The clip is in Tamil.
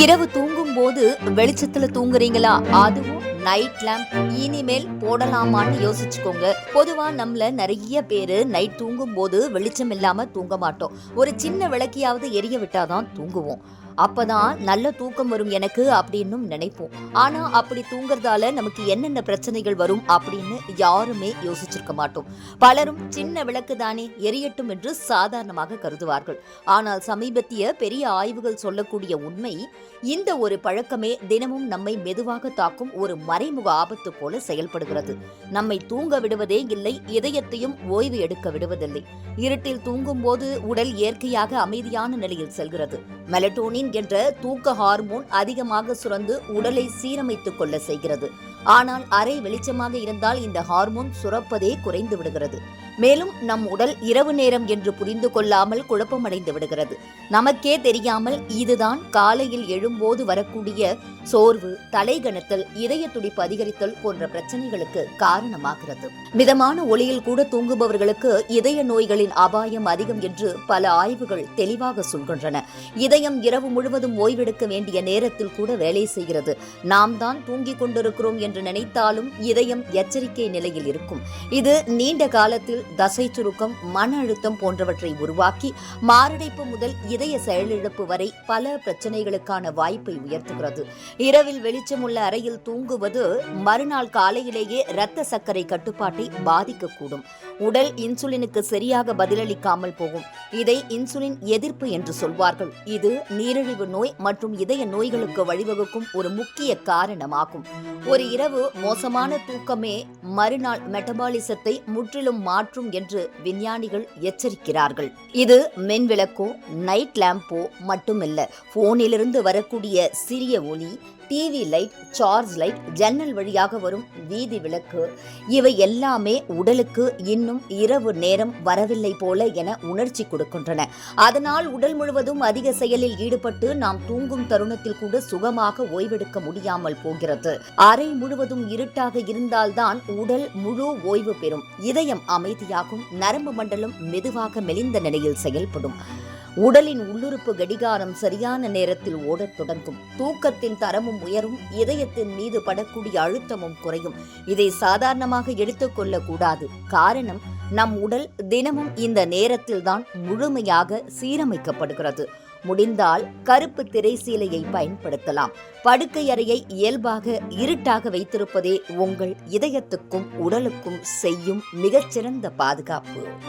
இரவு தூங்கும் போது வெளிச்சத்துல தூங்குறீங்களா? அதுவும் நைட் லேம்ப் இனிமேல் போடலாமான்னு யோசிச்சுக்கோங்க. பொதுவா நம்மள நிறைய பேரு நைட் தூங்கும் போது வெளிச்சம் இல்லாம தூங்க மாட்டோம். ஒரு சின்ன விளக்கியாவது எரிய விட்டாதான் தூங்குவோம். அப்பதான் நல்ல தூக்கம் வரும் எனக்கு அப்படின்னு நினைப்போம். ஆனா அப்படி தூங்குறதால நமக்கு என்னென்ன பிரச்சனைகள் வரும் அப்படின்னு யாருமே யோசிச்சிருக்க மாட்டோம். பலரும் சின்ன விளக்கு தானே எரியட்டும் என்று சாதாரணமாக கருதுவார்கள். ஆனால் சமீபத்திய பெரிய ஆய்வுகள் சொல்லக்கூடிய உண்மை இந்த ஒரு பழக்கமே தினமும் நம்மை மெதுவாக தாக்கும் ஒரு மறைமுக ஆபத்து போல செயல்படுகிறது. நம்மை தூங்க விடுவதே இல்லை இதயத்தையும் ஓய்வு எடுக்க விடுவதில்லை. இருட்டில் தூங்கும் போது உடல் இயற்கையாக அமைதியான நிலையில் செல்கிறது. மெலட்டோனின் என்ற தூக்க ஹார்மோன் அதிகமாக சுரந்து உடலை சீரமைத்துக் கொள்ள செய்கிறது. ஆனால் அரை வெளிச்சமாக இருந்தால் இந்த ஹார்மோன் சுரப்பதே குறைந்து விடுகிறது. மேலும் நம் உடல் இரவு நேரம் என்று புரிந்து கொள்ளாமல் குழப்பமடைந்து விடுகிறது. நமக்கே தெரியாமல் இதுதான் காலையில் எழும்போது வரக்கூடிய சோர்வு தலைகணத்தல் இதய துடிப்பு அதிகரித்தல் போன்ற பிரச்சனைகளுக்கு காரணமாகிறது. மிதமான ஒளியில் கூட தூங்குபவர்களுக்கு இதய நோய்களின் அபாயம் அதிகம் என்று பல ஆய்வுகள் தெளிவாக சொல்கின்றன. இதயம் இரவு முழுவதும் ஓய்வெடுக்க வேண்டிய நேரத்தில் கூட வேலை செய்கிறது. நாம் தான் தூங்கிக் கொண்டிருக்கிறோம் என்று நினைத்தாலும் இதயம் எச்சரிக்கை நிலையில் இருக்கும். இது நீண்ட காலத்தில் தசை சுருக்கம் மன அழுத்தம் போன்றவற்றை உருவாக்கி மாரடைப்பு முதல் இதய செயலிழப்பு வரை பல பிரச்சனைகளுக்கான வாய்ப்பை உயர்த்துகிறது. இரவில் வெளிச்சம் உள்ள அறையில் தூங்குவது மறுநாள் காலையிலேயே இரத்த சர்க்கரை கட்டுப்பாட்டை பாதிக்கக்கூடும். உடல் இன்சுலினுக்கு சரியாக பதிலளிக்காமல் போகும். இதை இன்சுலின் எதிர்ப்பு என்று சொல்வார்கள். இது நீரிழிவு நோய் மற்றும் இதய நோய்களுக்கு வழிவகுக்கும் ஒரு முக்கிய காரணமாகும். ஒரு இரவு மோசமான தூக்கமே மறுநாள் மெட்டபாலிசத்தை முற்றிலும் மாற்ற மாற்றும் என்று விஞ்ஞானிகள் எச்சரிக்கிறார்கள். இது மின்விளக்கோ நைட் லேம்போ மட்டுமல்ல போனிலிருந்து வரக்கூடிய சிறிய ஒளி டிவி லைட் சார்ஜ் லைட் ஜன்னல் வழியாக வரும் வீதி விளக்கு. இவை எல்லாமே உடலுக்கு இன்னும் இரவு நேரம் வரவில்லை போல என உணர்ச்சி கொடுக்கின்றன. அதனால் உடல் முழுவதும் அதிக செயலில் ஈடுபட்டு நாம் தூங்கும் தருணத்தில் கூட சுகமாக ஓய்வெடுக்க முடியாமல் போகிறது. அறை முழுவதும் இருட்டாக இருந்தால்தான் உடல் முழு ஓய்வு பெறும். இதயம் அமைதியாகும் நரம்பு மண்டலம் மெதுவாக மெலிந்த நிலையில் செயல்படும். உடலின் உள்ளுறுப்பு கடிகாரம் சரியான நேரத்தில் ஓடத் தொடங்கும். தூக்கத்தின் தரமும் உயரும் இதயத்தின் மீது படக்கூடிய அழுத்தமும் குறையும். இதை சாதாரணமாக எடுத்துக்கொள்ள கூடாது காரணம் நம் உடல் தினமும் இந்த நேரத்தில்தான் முழுமையாக சீரமைக்கப்படுகிறது. முடிந்தால் கருப்பு திரைசீலையை பயன்படுத்தலாம். படுக்கை அறையை இயல்பாக இருட்டாக வைத்திருப்பதே உங்கள் இதயத்துக்கும் உடலுக்கும் செய்யும் மிகச்சிறந்த பாதுகாப்பு.